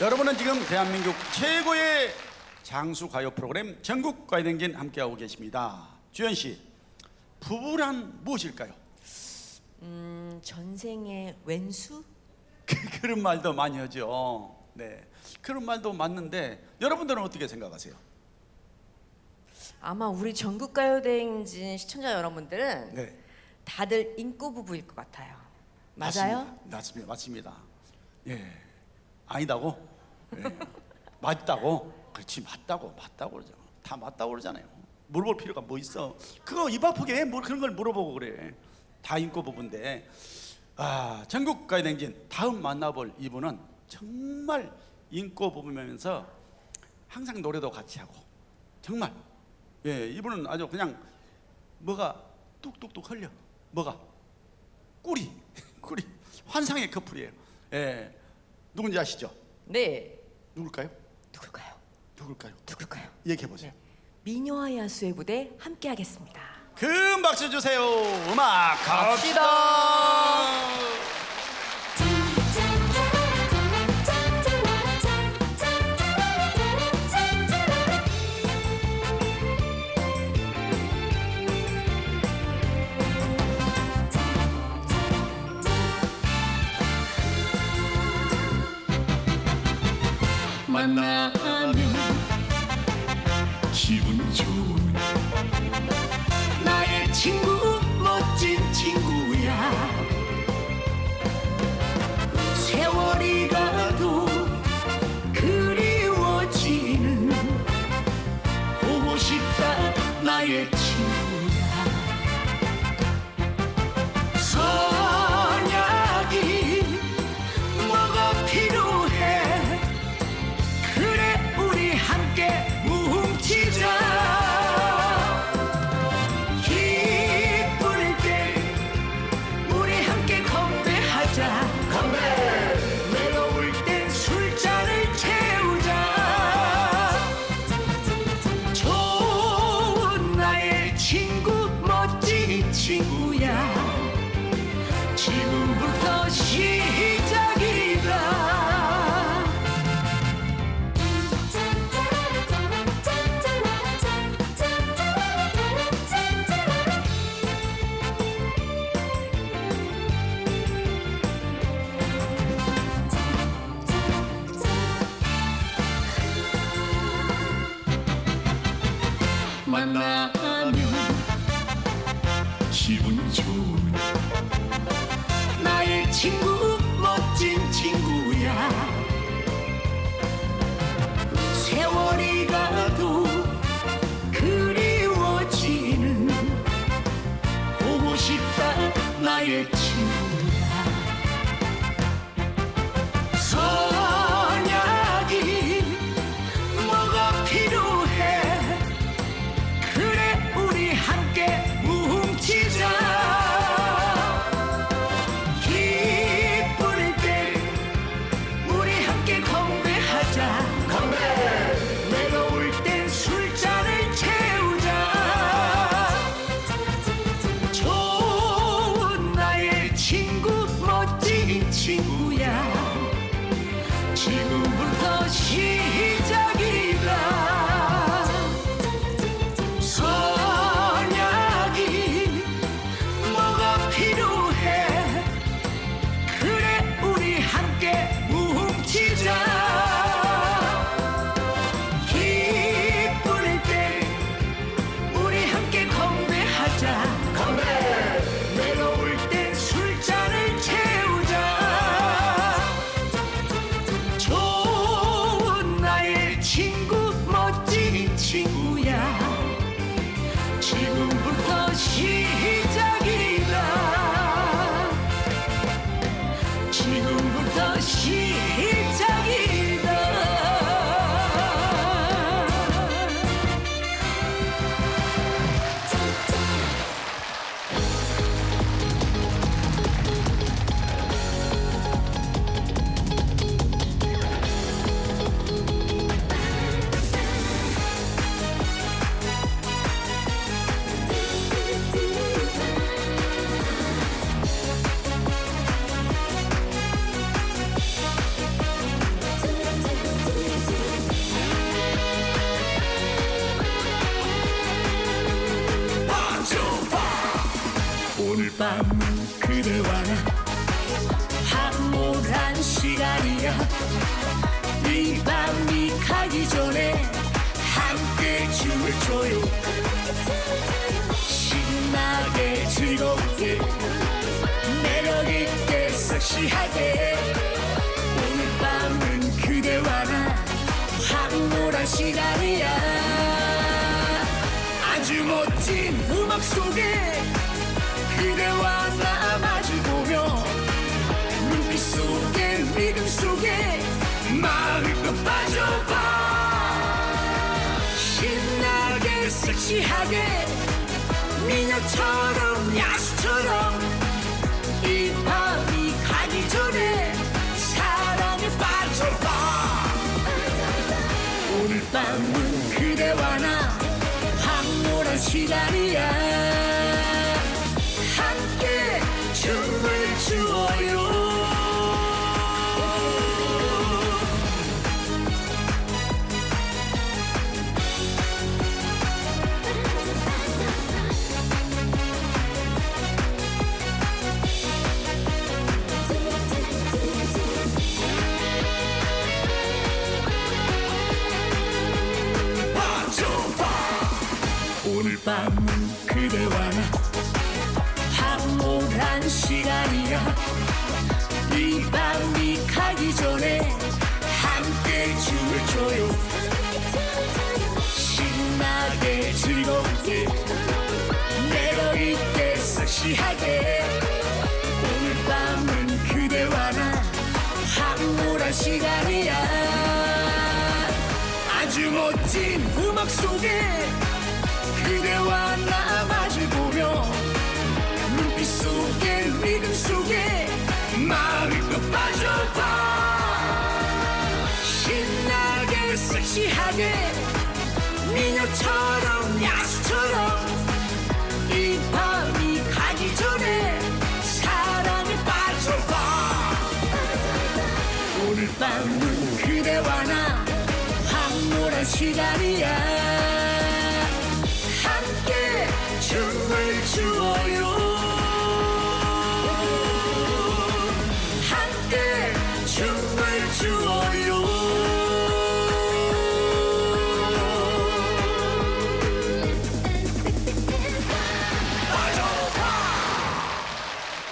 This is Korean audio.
여러분은 지금 대한민국 최고의 장수 가요 프로그램 전국 가요댕진 함께하고 계십니다. 주현 씨, 부부란 무엇일까요? 음, 전생의 왼수? 그- 그런 말도 많이 하죠. 네, 그런 말도 맞는데 여러분들은 어떻게 생각하세요? 아마 우리 전국 가요대행진 시청자 여러분들은 네, 다들 인꼬 부부일 것 같아요. 맞아요? 맞습니다. 맞습니다. 맞습니다. 예, 아니다고? 예. 맞다고? 그렇지, 맞다고, 맞다고 그러죠. 다 맞다고 그러잖아요. 물어볼 필요가 뭐 있어? 그거 입 아프게 뭐 그런 걸 물어보고 그래. 다 인고 부분인데, 아 전국 가요댕진 다음 만나볼 이분은 정말 인고 부부면서 항상 노래도 같이 하고 정말 예 이분은 아주 그냥 뭐가 뚝뚝뚝 흘려 뭐가 꿀이 꿀이 환상의 커플이에요. 예 누군지 아시죠? 네. 누굴까요? 누굴까요? 누굴까요? 누굴까요? 얘기해 보세요. 미녀와 야수의 무대 함께 하겠습니다. 큰 박수 주세요. 음악 갑시다. 만나면 기분 좋은 만나면 기분 좋은 나의 친구 지금부터 시 밤은 그대와 나 황홀한 시간이야. 이 밤이 가기 전에 함께 춤을 춰요. 신나게 즐겁게 매력있게 섹시하게. 오늘 밤은 그대와 나 황홀한 시간이야. 아주 멋진 음악 속에 속에 마음껏 빠져봐. 신나게 섹시하게 미녀처럼 야수처럼 이 밤이 가기 전에 사랑에 빠져봐. 오늘 밤은 그대와 나 황홀한 시간이야 밤은 그대와 나 황홀한 시간이야. 이 밤이 가기 전에 함께 춤을 춰요. 신나게 즐겁게 매력 있게 섹시하게 오늘 밤은 그대와 나 황홀한 시간이야. 아주 멋진 음악 속에 그대와 나 마주보며 눈빛 속에 믿음 속에 마음껏 빠져봐 신나게 섹시하게 미녀처럼 야수처럼 이 밤이 가기 전에 사랑에 빠져봐. 오늘 밤은 그대와 나 황홀한 시간이야